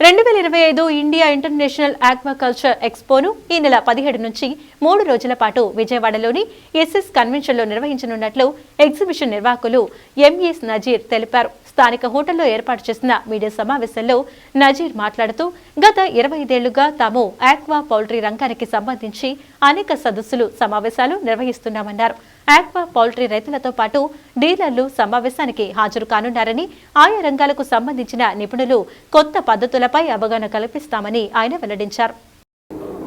రెండు వేల ఇరవై ఐదు ఇండియా ఇంటర్నేషనల్ ఆక్వాకల్చర్ ఎక్స్పోను ఈ నెల పదిహేడు నుంచి మూడు రోజుల పాటు విజయవాడలోని ఎస్ఎస్ కన్వెన్షన్లో నిర్వహించనున్నట్లు ఎగ్జిబిషన్ నిర్వాహకులు ఎంఎస్ నజీర్ తెలిపారు. స్థానిక హోటల్లో ఏర్పాటు చేసిన మీడియా సమావేశంలో నజీర్ మాట్లాడుతూ గత ఇరవై ఐదేళ్ళుగా తాము ఆక్వా పౌల్ట్రీ రంగానికి సంబంధించి అనేక సదస్సులు సమావేశాలు నిర్వహిస్తున్నామన్నారు. ఆక్వా పౌల్ట్రీ రైతులతో పాటు డీలర్లు సమావేశానికి హాజరు కానున్నారని ఆయా రంగాలకు సంబంధించిన నిపుణులు కొత్త పద్ధతులపై అవగాహన కల్పిస్తామని ఆయన వెల్లడించారు.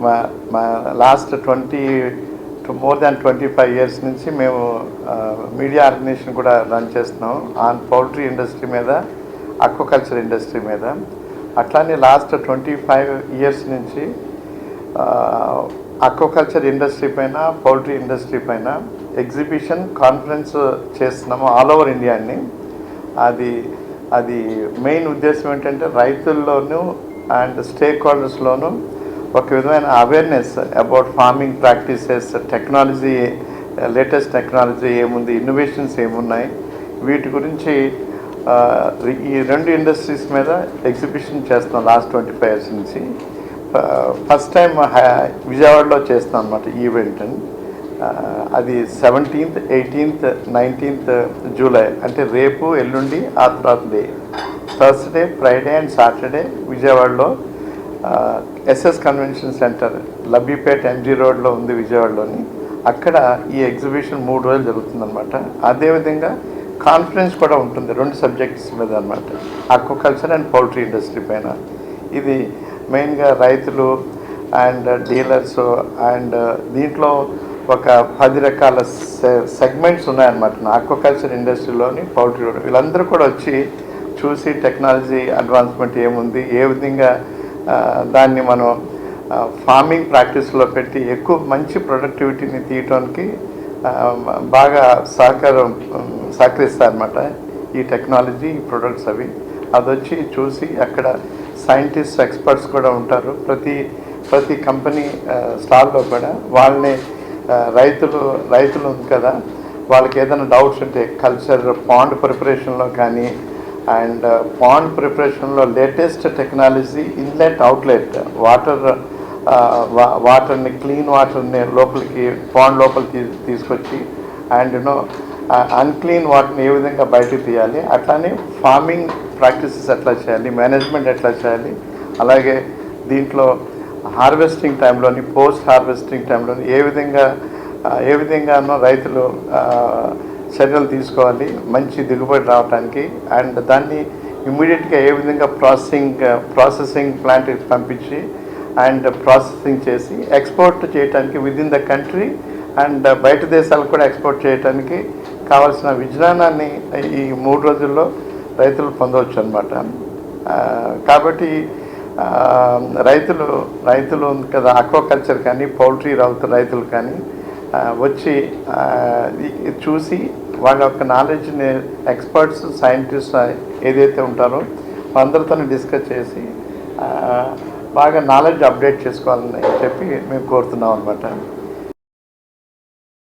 మా మా last twenty more than twenty five years నుంచి మేము మీడియా ఆర్గనైజేషన్ కూడా రన్ చేస్తున్నాం. ఆన్ పౌల్ట్రీ ఇండస్ట్రీ మీద అక్వాకల్చర్ ఇండస్ట్రీ మీద. అట్లానే లాస్ట్ ట్వంటీ ఫైవ్ ఇయర్స్ నుంచి అక్వాకల్చర్ ఇండస్ట్రీ పైన పౌల్ట్రీ ఇండస్ట్రీ పైన ఎగ్జిబిషన్ కాన్ఫరెన్స్ చేస్తున్నాము ఆల్ ఓవర్ ఇండియాని అది అది మెయిన్ ఉద్దేశం ఏంటంటే రైతుల్లోనూ అండ్ స్టేక్ హోల్డర్స్లోనూ ఒక విధమైన awareness about farming practices technology latest technology ఏముంది ఇన్నోవేషన్స్ ఏమున్నాయి వీటి గురించి ఈ రెండు ఇండస్ట్రీస్ మీద ఎగ్జిబిషన్ చేస్తున్నాం లాస్ట్ ట్వంటీ ఫైవ్ ఇయర్స్ నుంచి ఫస్ట్ టైం విజయవాడలో చేస్తాం అనమాట ఈవెంట్ అది సెవెంటీన్త్ ఎయిటీన్త్ నైన్టీన్త్ జూలై అంటే రేపు ఎల్లుండి ఆ తర్వాత day. Thursday Friday and Saturday విజయవాడలో SS convention centre Labbipet MG రోడ్లో ఉంది విజయవాడలోని. అక్కడ ఈ ఎగ్జిబిషన్ మూడు రోజులు జరుగుతుందన్నమాట. అదేవిధంగా కాన్ఫరెన్స్ కూడా ఉంటుంది రెండు సబ్జెక్ట్స్ మీద అనమాట అక్వాకల్చర్ అండ్ పౌల్ట్రీ ఇండస్ట్రీ పైన. ఇది మెయిన్గా రైతులు అండ్ డీలర్స్ అండ్ దీంట్లో ఒక పది రకాల సెగ్మెంట్స్ ఉన్నాయన్నమాట. ఆక్వాకల్చర్ ఇండస్ట్రీలోని పౌల్ట్రీ వీళ్ళందరూ కూడా వచ్చి చూసి టెక్నాలజీ అడ్వాన్స్మెంట్ ఏముంది ఏ విధంగా దాన్ని మనం ఫార్మింగ్ ప్రాక్టీస్లో పెట్టి ఎక్కువ మంచి ప్రొడక్టివిటీని తీయటానికి బాగా సహకారం సహకరిస్తారనమాట ఈ టెక్నాలజీ ఈ ప్రొడక్ట్స్ అవి. అది వచ్చి చూసి అక్కడ సైంటిస్ట్ ఎక్స్పర్ట్స్ కూడా ఉంటారు. ప్రతి ప్రతి కంపెనీ స్టాల్లో కూడా వాళ్ళని రైతులు రైతులు ఉంది కదా వాళ్ళకి ఏదైనా డౌట్స్ ఉంటే కల్చర్ పాండ్ ప్రిపరేషన్లో కానీ అండ్ uh, పాండ్ ప్రిపరేషన్లో latest technology inlet outlet. Water uh, వాటర్ని క్లీన్ వాటర్ని లోపలికి పాండ్ లోపలికి తీసుకొచ్చి అండ్ యూనో అన్క్లీన్ వాటర్ని ఏ విధంగా బయటకు తీయాలి అట్లానే ఫార్మింగ్ ప్రాక్టీసెస్ ఎట్లా చేయాలి మేనేజ్మెంట్ ఎట్లా చేయాలి అలాగే దీంట్లో హార్వెస్టింగ్ టైంలోని పోస్ట్ హార్వెస్టింగ్ టైంలోని ఏ విధంగా uh, ఏ విధంగానో రైతులు చర్యలు తీసుకోవాలి మంచి దిగుబడి రావడానికి అండ్ దాన్ని ఇమ్మీడియట్గా ఏ విధంగా ప్రాసెసింగ్ ప్రాసెసింగ్ ప్లాంట్కి పంపించి అండ్ ప్రాసెసింగ్ చేసి ఎక్స్పోర్ట్ చేయడానికి with in the country and బయట దేశాలకు కూడా ఎక్స్పోర్ట్ చేయడానికి కావాల్సిన విజ్ఞానాన్ని ఈ మూడు రోజుల్లో రైతులు పొందవచ్చు అనమాట కాబట్టి రైతులు రైతులు కదా అక్వాకల్చర్ కానీ పౌల్ట్రీ రౌతు రైతులు కానీ వచ్చి చూసి వాళ్ళ యొక్క నాలెడ్జ్ని ఎక్స్పర్ట్స్ సైంటిస్ట్ ఏదైతే ఉంటారో అందరితో డిస్కస్ చేసి బాగా నాలెడ్జ్ అప్డేట్ చేసుకోవాలని చెప్పి మేము కోరుతున్నాం అనమాట